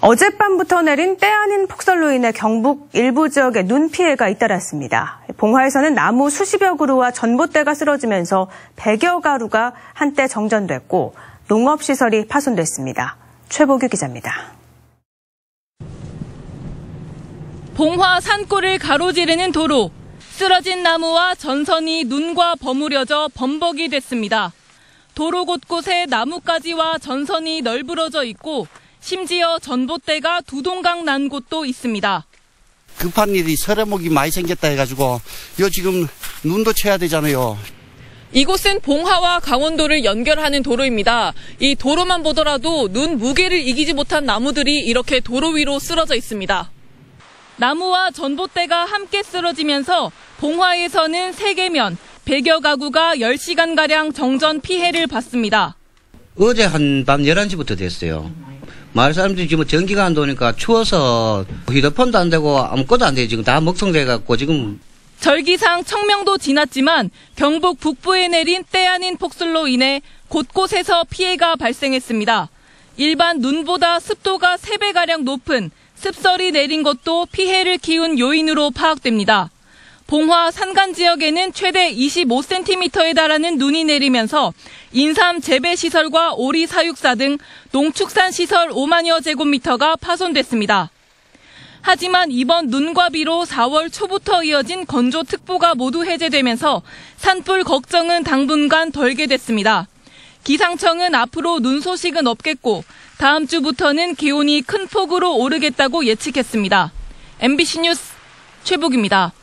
어젯밤부터 내린 때 아닌 폭설로 인해 경북 일부 지역에 눈 피해가 잇따랐습니다. 봉화에서는 나무 수십여 그루와 전봇대가 쓰러지면서 100여 가루가 한때 정전됐고 농업시설이 파손됐습니다. 최보규 기자입니다. 봉화 산골을 가로지르는 도로. 쓰러진 나무와 전선이 눈과 버무려져 범벅이 됐습니다. 도로 곳곳에 나뭇가지와 전선이 널브러져 있고 심지어 전봇대가 두 동강 난 곳도 있습니다. 급한 일이 서래목이 많이 생겼다 해가지고 요 지금 눈도 쳐야 되잖아요. 이곳은 봉화와 강원도를 연결하는 도로입니다. 이 도로만 보더라도 눈 무게를 이기지 못한 나무들이 이렇게 도로 위로 쓰러져 있습니다. 나무와 전봇대가 함께 쓰러지면서 봉화에서는 세계면 100여 가구가 10시간가량 정전 피해를 봤습니다. 어제 한 밤 11시부터 됐어요. 마을 사람들이 지금 전기가 안 도니까 추워서 휴대폰도 안 되고 아무것도 안 돼요. 지금 다 먹성돼 갖고 지금 절기상 청명도 지났지만 경북 북부에 내린 때 아닌 폭설로 인해 곳곳에서 피해가 발생했습니다. 일반 눈보다 습도가 3배가량 높은 습설이 내린 것도 피해를 키운 요인으로 파악됩니다. 봉화 산간 지역에는 최대 25cm에 달하는 눈이 내리면서 인삼 재배 시설과 오리 사육사 등 농축산 시설 5만여 제곱미터가 파손됐습니다. 하지만 이번 눈과 비로 4월 초부터 이어진 건조 특보가 모두 해제되면서 산불 걱정은 당분간 덜게 됐습니다. 기상청은 앞으로 눈 소식은 없겠고 다음 주부터는 기온이 큰 폭으로 오르겠다고 예측했습니다. MBC 뉴스 최복입니다.